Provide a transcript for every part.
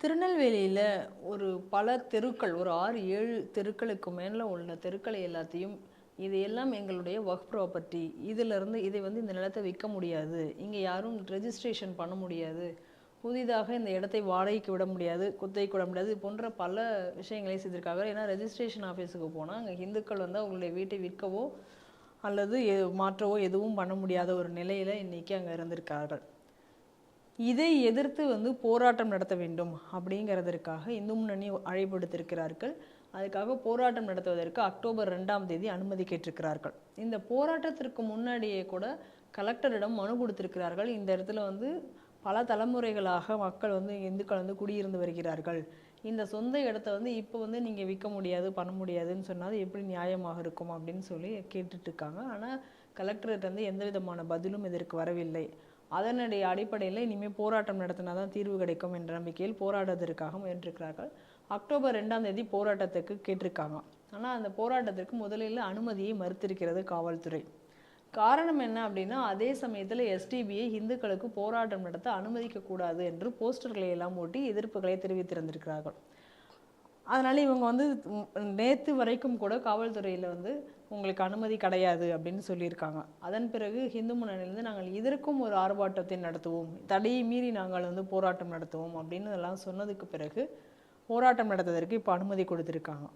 திருநெல்வேலியில் ஒரு பல தெருக்கள் ஒரு ஆறு ஏழு தெருக்களுக்கு மேலே உள்ள தெருக்களை எல்லாத்தையும் இது எல்லாம் எங்களுடைய ஒர்க் ப்ராப்பர்ட்டி இதிலிருந்து இதை வந்து இந்த நிலத்தை விற்க முடியாது. இங்கே யாரும் ரெஜிஸ்ட்ரேஷன் பண்ண முடியாது. புதிதாக இந்த இடத்தை வாடகைக்கு விட முடியாது குத்தகைக்கு விட முடியாது. போன்ற பல விஷயங்களை செய்திருக்காங்க. ஏன்னா ரெஜிஸ்ட்ரேஷன் ஆஃபீஸுக்கு போனால் அங்கே இந்துக்கள் வந்து அவங்களுடைய வீட்டை விற்கவோ அல்லது எ- மாற்றவோ எதுவும் பண்ண முடியாத ஒரு நிலையில் இன்றைக்கி அங்கே இருந்திருக்கார்கள். இதை எதிர்த்து வந்து போராட்டம் நடத்த வேண்டும் அப்படிங்கிறதற்காக இந்து முன்னணி அழைப்படுத்திருக்கிறார்கள் அதுக்காக போராட்டம் நடத்துவதற்கு அக்டோபர் ரெண்டாம் தேதி அனுமதி கேட்டிருக்கிறார்கள். இந்த போராட்டத்திற்கு முன்னாடியே கூட கலெக்டரிடம் மனு கொடுத்திருக்கிறார்கள். இந்த இடத்துல வந்து பல தலைமுறைகளாக மக்கள் வந்து இந்துக்கள் வந்து குடியிருந்து வருகிறார்கள். இந்த சொந்த இடத்த வந்து இப்போ வந்து நீங்கள் விற்க முடியாது பண்ண முடியாதுன்னு சொன்னால் எப்படி நியாயமாக இருக்கும் அப்படின்னு சொல்லி கேட்டுட்ருக்காங்க ஆனால் கலெக்டர்கிட்ட வந்து எந்த விதமான பதிலும் இதற்கு வரவில்லை. அதனுடைய அடிப்படையில் இனிமேல் போராட்டம் நடத்தினா தான் தீர்வு கிடைக்கும் என்ற நம்பிக்கையில் போராடுவதற்காக முயன்றிருக்கிறார்கள். அக்டோபர் ரெண்டாம் தேதி போராட்டத்துக்கு கேட்டிருக்காங்க. ஆனால் அந்த போராட்டத்திற்கு முதலில் அனுமதியை மறுத்திருக்கிறது காவல்துறை. காரணம் என்ன அப்படின்னா அதே சமயத்தில் எஸ்டிபிஐ இந்துக்களுக்கு போராட்டம் நடத்த அனுமதிக்கக்கூடாது என்று போஸ்டர்களை எல்லாம் ஓட்டி எதிர்ப்புகளை தெரிவித்திருந்திருக்கிறார்கள். அதனால் இவங்க வந்து நேற்று வரைக்கும் கூட காவல்துறையில் வந்து உங்களுக்கு அனுமதி கிடையாது அப்படின்னு சொல்லியிருக்காங்க. அதன் பிறகு ஹிந்து முன்னணியிலிருந்து நாங்கள் இதற்கும் ஒரு ஆர்ப்பாட்டத்தை நடத்துவோம். தடையை மீறி நாங்கள் வந்து போராட்டம் நடத்துவோம் அப்படின்னு எல்லாம் சொன்னதுக்கு பிறகு போராட்டம் நடத்துவதற்கு இப்போ அனுமதி கொடுத்துருக்காங்க.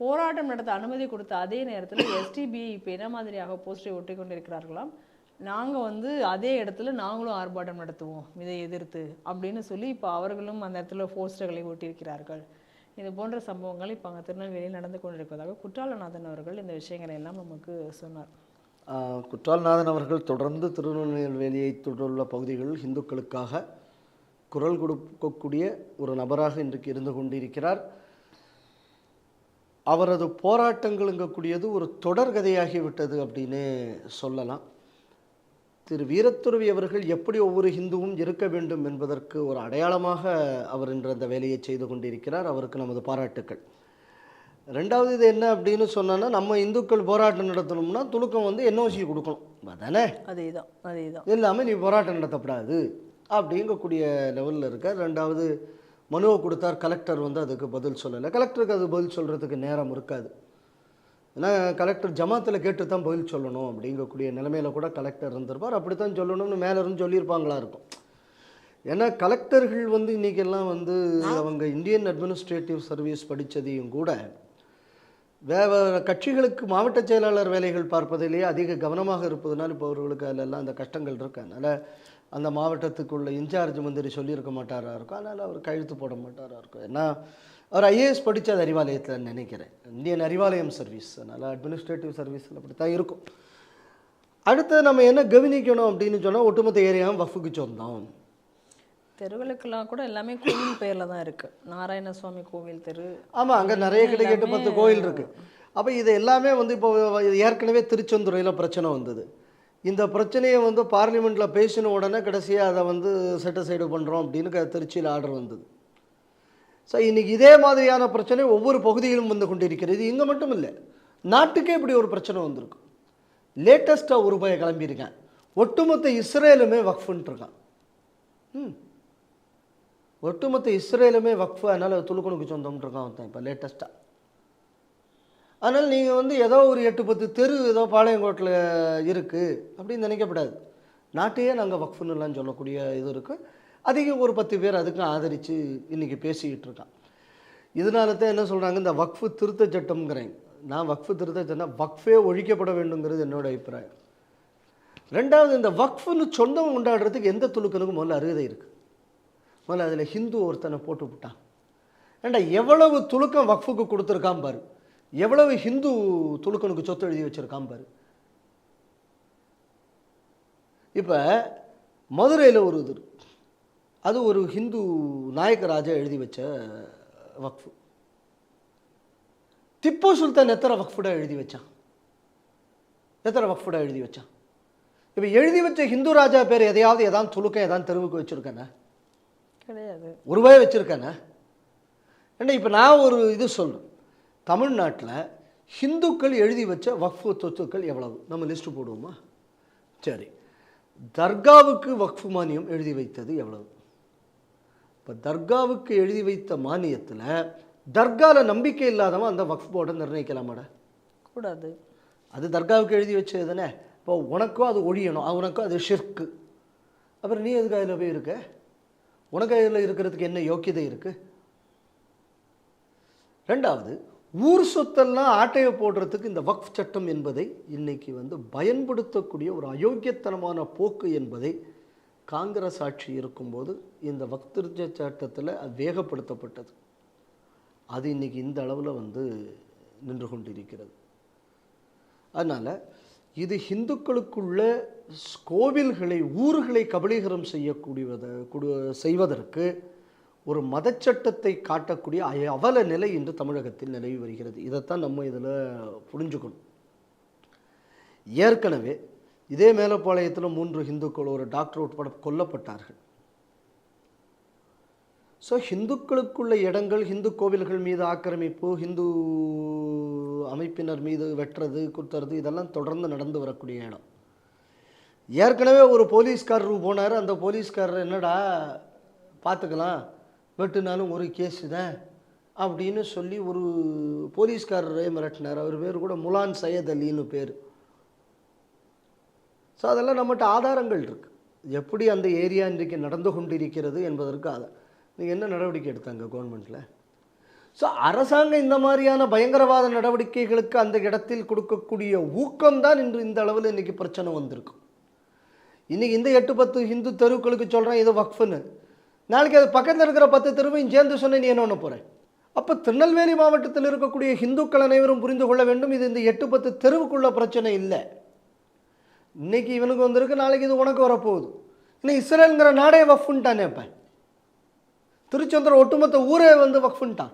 போராட்டம் நடத்த அனுமதி கொடுத்த அதே நேரத்தில் எஸ்டிபிஐ இப்போ என்ன மாதிரியாக போஸ்டரை ஒட்டி கொண்டிருக்கிறார்களாம்? நாங்கள் வந்து அதே இடத்துல நாங்களும் ஆர்ப்பாட்டம் நடத்துவோம். இதை எதிர்த்து அப்படின்னு சொல்லி இப்போ அவர்களும் அந்த இடத்துல போஸ்டர்களை ஒட்டியிருக்கிறார்கள். இது போன்ற சம்பவங்கள் இப்போ அங்கே திருநெல்வேலியில் நடந்து கொண்டிருப்பதாக குற்றாலநாதன் அவர்கள் இந்த விஷயங்களை எல்லாம் நமக்கு சொன்னார். குற்றாலநாதன் அவர்கள் தொடர்ந்து திருநெல்வேலியை தொடர்ந்துள்ள பகுதிகளில் இந்துக்களுக்காக குரல் கொடுக்கக்கூடிய ஒரு நபராக இன்றைக்கு இருந்து கொண்டிருக்கிறார். அவரது போராட்டங்களுங்கக்கூடியது ஒரு தொடர்கதையாகிவிட்டது அப்படின்னு சொல்லலாம். திரு வீரத்துறவி அவர்கள் எப்படி ஒவ்வொரு ஹிந்துவும் இருக்க வேண்டும் என்பதற்கு ஒரு அடையாளமாக அவர் இன்று அந்த வேலையை செய்து கொண்டிருக்கிறார். அவருக்கு நமது பாராட்டுக்கள். ரெண்டாவது இது என்ன அப்படின்னு சொன்னோன்னா நம்ம இந்துக்கள் போராட்டம் நடத்தணும்னா துலுக்கம் வந்து என்ஓசி கொடுக்கணும். அதானே? அதே தான் அதே தான் இல்லாமல் நீ போராட்டம் நடத்தப்படாது அப்படிங்கக்கூடிய லெவலில் இருக்க ரெண்டாவது மனுவை கொடுத்தார். கலெக்டர் வந்து அதுக்கு பதில் சொல்லலை. கலெக்டருக்கு அது பதில் சொல்கிறதுக்கு நேரம் இருக்காது. ஏன்னா கலெக்டர் ஜமாத்தில் கேட்டு தான் பதில் சொல்லணும் அப்படிங்கக்கூடிய நிலைமையில் கூட கலெக்டர் இருந்திருப்பார். அப்படி தான் சொல்லணும்னு மேலே இருந்து சொல்லியிருப்பாங்களா இருக்கும். ஏன்னா கலெக்டர்கள் வந்து இன்றைக்கெல்லாம் வந்து அவங்க இந்தியன் அட்மினிஸ்ட்ரேட்டிவ் சர்வீஸ் படித்ததையும் கூட வேற கட்சிகளுக்கு மாவட்ட செயலாளர் வேலைகள் பார்ப்பதிலேயே அதிக கவனமாக இருப்பதனால் இப்போ அவர்களுக்கு அதிலெல்லாம் அந்த கஷ்டங்கள் இருக்கு. அதனால் அந்த மாவட்டத்துக்குள்ள இன்சார்ஜ் மந்திரி சொல்லியிருக்க மாட்டாரா இருக்கும். அதனால் அவர் கழுத்து போட மாட்டாரா இருக்கும். ஏன்னா அவர் ஐஏஎஸ் படித்தது அறிவாலயத்தில் நினைக்கிறேன். இந்தியன் அறிவாலயம் சர்வீஸ் அதனால் அட்மினிஸ்ட்ரேட்டிவ் சர்வீஸில் அப்படி தான் இருக்கும். அடுத்து நம்ம என்ன கவனிக்கணும் அப்படின்னு சொன்னால் ஒட்டுமொத்த ஏரியாவும் வஃபுக்கு சொந்தம். தெருவுகளுக்கெல்லாம் கூட எல்லாமே கோவில் பெயரில் தான் இருக்கு. நாராயணசுவாமி கோவில் தெரு. ஆமாம் அங்கே நிறைய கிடைக்கட்டு பத்து கோயில் இருக்குது அப்போ இது எல்லாமே வந்து இப்போ ஏற்கனவே திருச்செந்துறையில் பிரச்சனை வந்தது. இந்த பிரச்சனையை வந்து பார்லிமெண்ட்டில் பேசின உடனே கடைசியாக அதை வந்து செட்டிசைடு பண்ணுறோம் அப்படின்னு க- திருச்சியில் ஆர்டர் வந்தது. ஸோ இன்றைக்கி இதே மாதிரியான பிரச்சனை ஒவ்வொரு பகுதியிலும் வந்து கொண்டிருக்கிறது. இங்கே மட்டும் இல்லை நாட்டுக்கே இப்படி ஒரு பிரச்சனை வந்திருக்கு. லேட்டஸ்ட்டாக ஒரு பய கிளம்பியிருக்கேன். ஒட்டுமொத்த இஸ்ரேலுமே வக்ஃபுன்ட்டு இருக்கான். ம். ஒட்டுமொத்த இஸ்ரேலுமே வக்ஃபு அதனால் துலுக்கணுக்கு சொந்தம்னு இருக்கான் ஒருத்தன் இப்போ லேட்டஸ்ட்டாக அதனால் நீங்கள் வந்து ஏதோ ஒரு எட்டு பத்து தெரு ஏதோ பாளையங்கோட்டில் இருக்குது அப்படின்னு நினைக்கப்படாது நாட்டையே நாங்கள் வக்ஃபுன்னுலாம் சொல்லக்கூடிய இது இருக்குது அதிகம் ஒரு பத்து பேர் அதுக்கு ஆதரித்து இன்றைக்கி பேசிக்கிட்டு இருக்கான். இதனால தான் என்ன சொல்கிறாங்க இந்த வக்ஃபு திருத்த சட்டம்ங்கிறேன். நான் வக்ஃபு திருத்த சட்டம் வக்ஃபே ஒழிக்கப்பட வேண்டுங்கிறது என்னோட அபிப்பிராயம். ரெண்டாவது இந்த வக்ஃபுன்னு சொந்தம் கொண்டாடுறதுக்கு எந்த துலுக்கனுக்கும் முதல்ல அருகதை இருக்குது முதல்ல அதில் ஹிந்து ஒருத்தனை போட்டு விட்டான். ஏண்டா எவ்வளவு துலுக்கம் வக்ஃபுக்கு கொடுத்துருக்கான் பாரு. எவ்வளவு ஹிந்து துலுக்கனுக்கு சொத்து எழுதி வச்சுருக்கான் பாரு. இப்போ மதுரையில் ஒரு இது இருக்குது அது ஒரு ஹிந்து நாயக்கராஜா எழுதி வச்ச வக்ஃபு. திப்பு சுல்தான் எத்தனை வக்ஃபுடா எழுதி வச்சான்? எத்தனை வக்ஃபுடா எழுதி வச்சான்? இப்போ எழுதி வச்ச ஹிந்து ராஜா பேர் எதையாவது எதாவது துலுக்கம் எதாவது தெருவுக்கு வச்சுருக்கானே? கிடையாது. ஒரு ரூபாய் வச்சுருக்கானே? ஏன்னா இப்போ நான் ஒரு இது சொல்கிறேன் தமிழ்நாட்டில் ஹிந்துக்கள் எழுதி வச்ச வக்ஃபு சொத்துக்கள் எவ்வளவு? நம்ம லிஸ்ட்டு போடுவோமா? சரி. தர்காவுக்கு வக்ஃபு மானியம் எழுதி வைத்தது எவ்வளவு? இப்போ தர்காவுக்கு எழுதி வைத்த மானியத்தில் தர்காவில் நம்பிக்கை இல்லாதவன் அந்த வக்ஃப் போர்டை நிர்ணயிக்கலாமாடா? கூடாது. அது தர்காவுக்கு எழுதி வச்சது தானே? இப்போ உனக்கும் அது ஒழியணும். உனக்கும் அது ஷிர்க்கு அப்புறம் நீ எதுக்கு அதில் போய் இருக்க? உனக்கு அதில் இருக்கிறதுக்கு என்ன யோக்கியதை இருக்குது ரெண்டாவது ஊர் சொத்தெல்லாம் ஆட்டையை போடுறதுக்கு இந்த வக்ஃப் சட்டம் என்பதை இன்னைக்கு வந்து பயன்படுத்தக்கூடிய ஒரு அயோக்கியத்தனமான போக்கு என்பதை காங்கிரஸ் ஆட்சி இருக்கும்போது இந்த வக்திருஜ சட்டத்தில் அது வேகப்படுத்தப்பட்டது. அது இன்னைக்கு இந்த அளவில் வந்து நின்று கொண்டிருக்கிறது. அதனால் இது இந்துக்களுக்குள்ள கோவில்களை ஊர்களை கபலீகரம் செய்யக்கூடியத செய்வதற்கு ஒரு மதச்சட்டத்தை காட்டக்கூடிய அய- அவல நிலை இன்று தமிழகத்தில் நிலவி வருகிறது. இதைத்தான் நம்ம இதில் புரிஞ்சுக்கணும். ஏற்கனவே இதே மேலப்பாளையத்தில் மூன்று இந்துக்கள் ஒரு டாக்டர் உட்பட கொல்லப்பட்டார்கள். ஸோ ஹிந்துக்களுக்குள்ள இடங்கள் ஹிந்து கோவில்கள் மீது ஆக்கிரமிப்பு ஹிந்து அமைப்பினர் மீது வெட்டுறது குத்துறது இதெல்லாம் தொடர்ந்து நடந்து வரக்கூடிய இடம். ஏற்கனவே ஒரு போலீஸ்காரர் போனார். அந்த போலீஸ்காரர் என்னடா பார்த்துக்கலாம். வெட்டுனாலும் ஒரு கேஸ் தான் அப்படின்னு சொல்லி ஒரு போலீஸ்காரரே மிரட்டினார். அவர் பேர் கூட முலான் சையத் அலின்னு பேர். ஸோ அதெல்லாம் நம்மகிட்ட ஆதாரங்கள் இருக்குது எப்படி அந்த ஏரியா இன்றைக்கு நடந்து கொண்டிருக்கிறது என்பதற்கு அதை நீங்கள் என்ன நடவடிக்கை எடுத்தாங்க கவர்மெண்ட்டில் ஸோ அரசாங்கம் இந்த மாதிரியான பயங்கரவாத நடவடிக்கைகளுக்கு அந்த இடத்தில் கொடுக்கக்கூடிய ஊக்கம்தான் இன்று இந்த அளவில் இன்றைக்கி பிரச்சனை வந்திருக்கும் இன்றைக்கி இந்த எட்டு பத்து ஹிந்து தெருக்களுக்கு சொல்கிறேன் இது வக்ஃபுன்னு நாளைக்கு அது பக்கத்தில் இருக்கிற பத்து தெருவையும் சேர்ந்து சொன்ன நீ என்ன ஒன்று போகிறேன் அப்போ திருநெல்வேலி மாவட்டத்தில் இருக்கக்கூடிய ஹிந்துக்கள் அனைவரும் புரிந்து கொள்ள வேண்டும் இது இந்த எட்டு பத்து தெருவுக்குள்ள பிரச்சனை இல்லை. இன்னைக்கு இவனுக்கு வந்திருக்கு நாளைக்கு இது உனக்கு வரப்போகுது. இன்னும் இஸ்ரேலுங்கிற நாடே வஃப்ன்ட்டானே இப்போ திருச்செந்தூர் ஒட்டுமொத்த ஊரே வந்து வக்ஃபுன்ட்டான்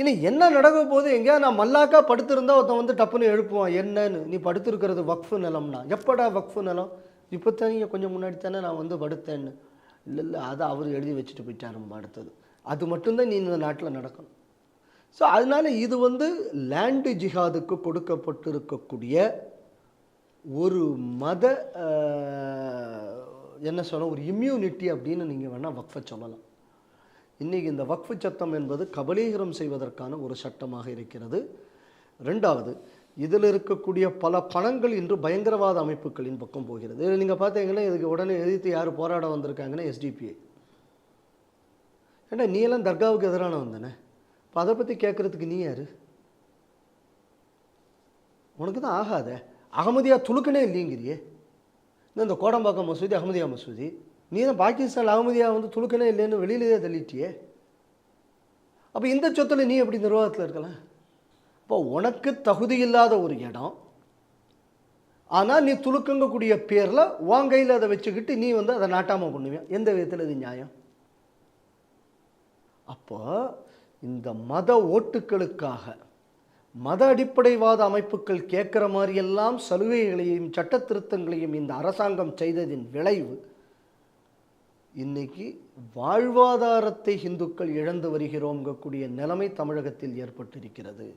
இனி என்ன நடக்க போகுது? எங்கேயா நான் மல்லாக்கா படுத்திருந்தா ஒருத்தன் வந்து டப்புன்னு எழுப்புவான். என்னன்னு? நீ படுத்திருக்கிறது வக்ஃபு நிலம்னா. எப்படா வக்ஃபு நிலம்? இப்போ தானே கொஞ்சம் முன்னாடி தானே நான் வந்து படுத்தேன்னு. இல்லை இல்லை அதை அவர் எழுதி வச்சுட்டு போயிட்டாரும்மா அடுத்தது. அது மட்டும்தான் நீ இந்த நாட்டில் நடக்கணும். ஸோ அதனால இது வந்து லேண்டு ஜிஹாதுக்கு கொடுக்கப்பட்டிருக்கக்கூடிய ஒரு மத என்ன சொல்ல ஒரு இம்யூனிட்டி அப்படின்னு நீங்கள் வேணால் வக்ஃபை சொல்லலாம். இன்றைக்கி இந்த வக்ஃபு சட்டம் என்பது கபலீகரம் செய்வதற்கான ஒரு சட்டமாக இருக்கிறது. ரெண்டாவது இதில் இருக்கக்கூடிய பல பணங்கள் இன்று பயங்கரவாத அமைப்புகளின் பக்கம் போகிறது. இதில் நீங்கள் பார்த்தீங்கன்னா இதுக்கு உடனே எதிர்த்து யார் போராட வந்திருக்காங்கன்னா எஸ்டிபிஐ ஏன்னா நீ எல்லாம் தர்காவுக்கு எதிரான வந்தனே? இப்போ அதை பற்றி கேட்குறதுக்கு நீ யார்? உனக்கு தான் ஆகாதே. அகமதியா துளுக்கனே இல்லைங்கிறியே இந்த இந்த கோடம்பாக்கம் மசூதி அகமதியா மசூதி. நீ தான் பாகிஸ்தான் அகமதியா வந்து துளுக்கனே இல்லைன்னு வெளியிலேயே தள்ளிட்டியே. அப்போ இந்த சொத்தில் நீ எப்படி நிர்வாகத்தில் இருக்கலாம்? இப்போ உனக்கு தகுதி இல்லாத ஒரு இடம். ஆனால் நீ துளுக்கங்கக்கூடிய பேரில் உன் கையில் அதை வச்சுக்கிட்டு நீ வந்து அதை நாட்டாமல் பண்ணுவியா? எந்த விதத்தில் இது நியாயம்? அப்போ இந்த மத ஓட்டுக்களுக்காக மத அடிப்படைவாத அமைப்புகள் கேட்குற மாதிரியெல்லாம் சலுகைகளையும் சட்ட திருத்தங்களையும் இந்த அரசாங்கம் செய்ததின் விளைவு இன்னைக்கு வாழ்வாதாரத்தை இந்துக்கள் இழந்து வருகிறோம்கக்கூடிய நிலைமை தமிழகத்தில் ஏற்பட்டிருக்கிறது.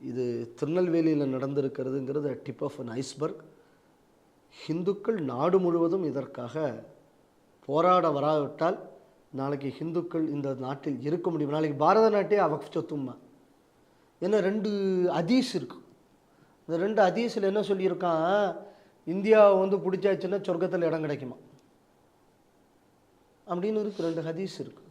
இது திருநெல்வேலியில் நடந்திருக்கிறதுங்கிறது டிப் ஆஃப் அன் ஐஸ்பர்க் ஹிந்துக்கள் நாடு முழுவதும் இதற்காக போராட வராவிட்டால் நாளைக்கு ஹிந்துக்கள் இந்த நாட்டில் இருக்க முடியும். நாளைக்கு பாரத நாட்டே அவக் சொத்தும்மா. ஏன்னா ரெண்டு அதீஸ் இருக்கு. இந்த ரெண்டு அதீஸில் என்ன சொல்லியிருக்கான்? இந்தியாவை வந்து பிடிச்சாச்சுன்னா சொர்க்கத்தில் இடம் கிடைக்குமா? அப்படின்னு இருக்கு. ரெண்டு ஹதீஸ் இருக்கு.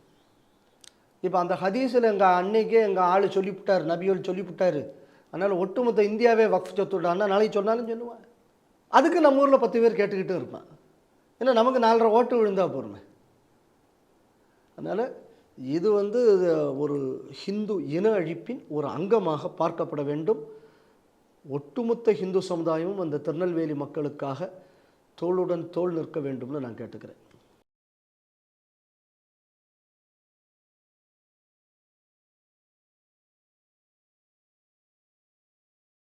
இப்போ அந்த ஹதீஸில் எங்கள் அன்னைக்கே எங்கள் ஆள் சொல்லிவிட்டார் நபியோல் சொல்லிவிட்டார். அதனால் ஒட்டுமொத்த இந்தியாவே வக்ஃப் சொத்துட்டான்னா நாளைக்கு சொன்னாலும் சொல்லுவேன். அதுக்கு நம்ம ஊரில் பத்து பேர் கேட்டுக்கிட்டு இருப்பான். ஏன்னா நமக்கு நாலரை ஓட்டு விழுந்தா போருமே அதனால் இது வந்து ஒரு ஹிந்து இன அழிப்பின் ஒரு அங்கமாக பார்க்கப்பட வேண்டும். ஒட்டுமொத்த ஹிந்து சமுதாயமும் அந்த திருநெல்வேலி மக்களுக்காக தோளுடன் தோள் நிற்க வேண்டும்னு நான் கேட்டுக்கிறேன்.